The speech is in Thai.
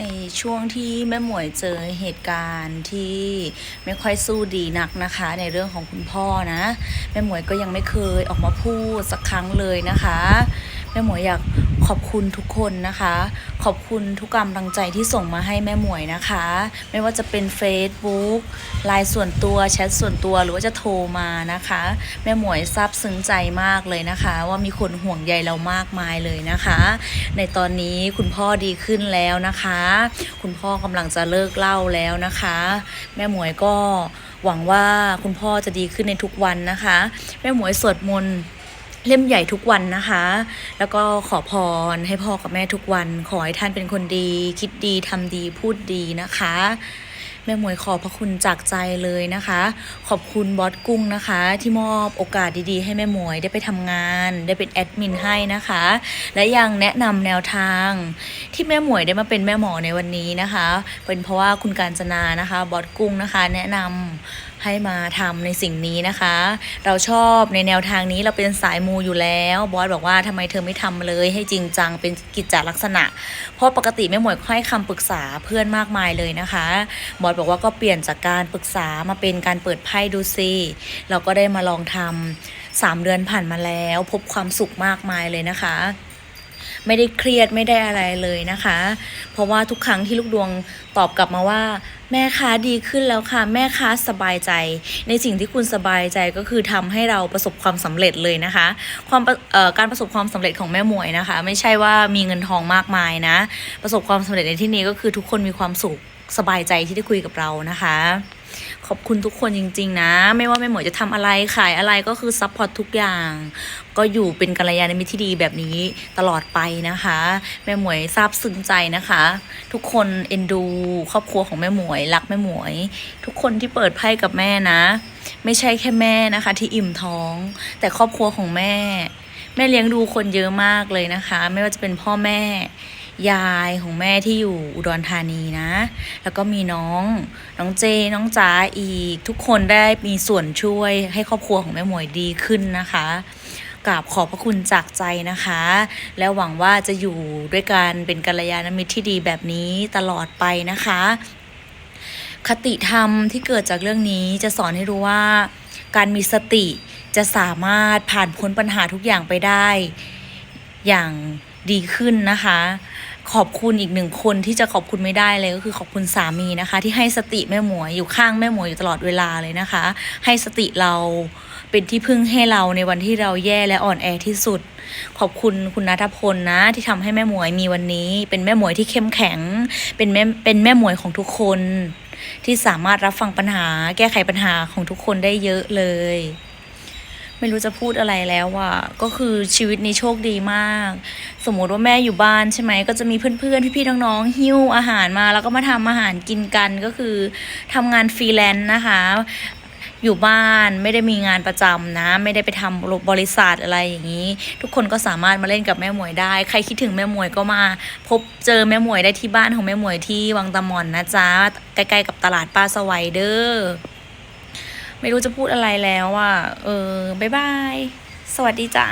ในช่วงที่แม่หมวยเจอเหตุการณ์ที่ไม่ค่อยสู้ดีนักนะคะ ในเรื่องของคุณพ่อนะ แม่หมวยก็ยังไม่เคยออกมาพูดสักครั้งเลยนะคะ แม่หมวยอยากขอบคุณทุกคนนะคะ ขอบคุณทุกกำลังใจที่ส่งมาให้แม่หมวยนะคะ ไม่ว่าจะเป็น Facebook ไลน์ส่วนตัวแชทส่วนตัวหรือว่าจะโทรมานะคะ แม่หมวยซาบซึ้งใจมากเลยนะคะ ว่ามีคนห่วงใยเรามากมายเลยนะคะ ในตอนนี้คุณพ่อดีขึ้นแล้วนะคะ คุณพ่อกำลังจะเลิกเหล้าแล้วนะคะ แม่หมวยก็หวังว่าคุณพ่อจะดีขึ้นในทุกวันนะคะ แม่หมวยสวดมนต์ เล่มใหญ่ทุกวันนะคะ แล้วก็ขอพรให้พ่อกับแม่ทุกวัน ขอให้ท่านเป็นคนดี คิดดีทำดีพูดดีนะคะ แม่หมวยขอบพระคุณจากใจเลยนะคะ ขอบคุณบอสกุ้งนะคะ ที่มอบโอกาสดีๆ ให้แม่หมวยได้ไปทำงาน ได้เป็นแอดมินให้นะคะ และยังแนะนำแนวทาง ที่แม่หมวยได้มาเป็นแม่หมอในวันนี้นะคะ เป็นเพราะว่าคุณการจนานะคะบอสกุ้งนะคะ แนะนำ ให้มาทำในสิ่งนี้นะคะ เราชอบในแนวทางนี้เราเป็นสายมูอยู่แล้วบอสบอกว่าทำไมเธอไม่ทำเลยให้จริงจังเป็นกิจจลักษณะ เพราะปกติแม่หมวยให้คำปรึกษาเพื่อนมากมายเลยนะคะ บอสบอกว่าก็เปลี่ยนจากการปรึกษามาเป็นการเปิดไพ่ดูซิเราก็ได้มาลองทำสามเดือนผ่านมาแล้ว พบความสุขมากมายเลยนะคะ ไม่ได้เครียดไม่ได้อะไรเลยนะคะ เพราะว่าทุกครั้งที่ลูกดวงตอบกลับมาว่า แม่ค้าดีขึ้นแล้วค่ะ แม่ค้าสบายใจ ในสิ่งที่คุณสบายใจก็คือทำให้เราประสบความสำเร็จเลยนะคะ ความการประสบความสำเร็จของแม่หมวยนะคะ ไม่ใช่ว่ามีเงินทองมากมายนะ ประสบความสำเร็จในที่นี้ก็คือทุกคนมีความสุขสบายใจที่ได้คุยกับเรานะคะ ขอบคุณทุกคนจริง ๆ นะ ไม่ว่าแม่หมวยจะทำอะไรขายอะไรก็คือซัพพอร์ตทุกอย่าง ก็อยู่เป็นกัลยาณมิตรที่ดีแบบนี้ตลอดไปนะคะ แม่หมวยซาบซึ้งใจนะคะ ทุกคนเอ็นดู ครอบครัวของแม่หมวยรักแม่หมวย ทุกคนที่เปิดไพ่กับแม่นะ ไม่ใช่แค่แม่นะคะ ที่อิ่มท้อง แต่ครอบครัวของแม่ แม่เลี้ยงดูคนเยอะมากเลยนะคะ ไม่ว่าจะเป็นพ่อแม่ ยายของแม่ที่อยู่อุดรธานีนะ แล้วก็มีน้องน้องเจน้องจ๋าอีก ทุกคนได้มีส่วนช่วยให้ครอบครัวของแม่หมวยดีขึ้นนะคะกราบขอบพระคุณจากใจนะคะ แล้วหวังว่าจะอยู่ด้วยกันเป็นกัลยาณมิตรที่ดีแบบนี้ตลอดไปนะคะ คติธรรมที่เกิดจากเรื่องนี้จะสอนให้รู้ว่า การมีสติจะสามารถผ่านพ้นปัญหาทุกอย่างไปได้ อย่าง ดีขึ้นนะคะ ขอบคุณอีกหนึ่งคนที่จะขอบคุณไม่ได้เลยก็คือขอบคุณสามีนะคะ ที่ให้สติแม่หมวยอยู่ข้างแม่หมวยอยู่ตลอดเวลาเลยนะคะ ให้สติเราเป็นที่พึ่งให้เราในวันที่เราแย่และอ่อนแอที่สุด ขอบคุณคุณนัทพลนะ ที่ทำให้แม่หมวยมีวันนี้ เป็นแม่หมวยที่เข้มแข็ง เป็นแม่เป็นแม่หมวยของทุกคน ที่สามารถรับฟังปัญหา แก้ไขปัญหาของทุกคนได้เยอะเลย ไม่รู้จะพูดอะไรแล้วอะก็คือชีวิตนี้โชคดีมาก สมมติว่าแม่อยู่บ้านใช่ไหมก็จะมีเพื่อนๆพี่ๆน้องๆหิ้วอาหารมา แล้วก็มาทำอาหารกินกันก็คือทำงานฟรีแลนซ์นะคะอยู่บ้านไม่ได้มีงานประจำนะ ไม่ได้ไปทำบริษัทอะไรอย่างนี้ ทุกคนก็สามารถมาเล่นกับแม่หมวยได้ ใครคิดถึงแม่หมวยก็มา พบเจอแม่หมวยได้ที่บ้านของแม่หมวยที่วังตะมอนนะจ๊ะใกล้ๆกับตลาดป้าสวัยเด้อ ไม่รู้จะพูดอะไรแล้วอะ เออ บ๊ายบาย สวัสดีจ้ะ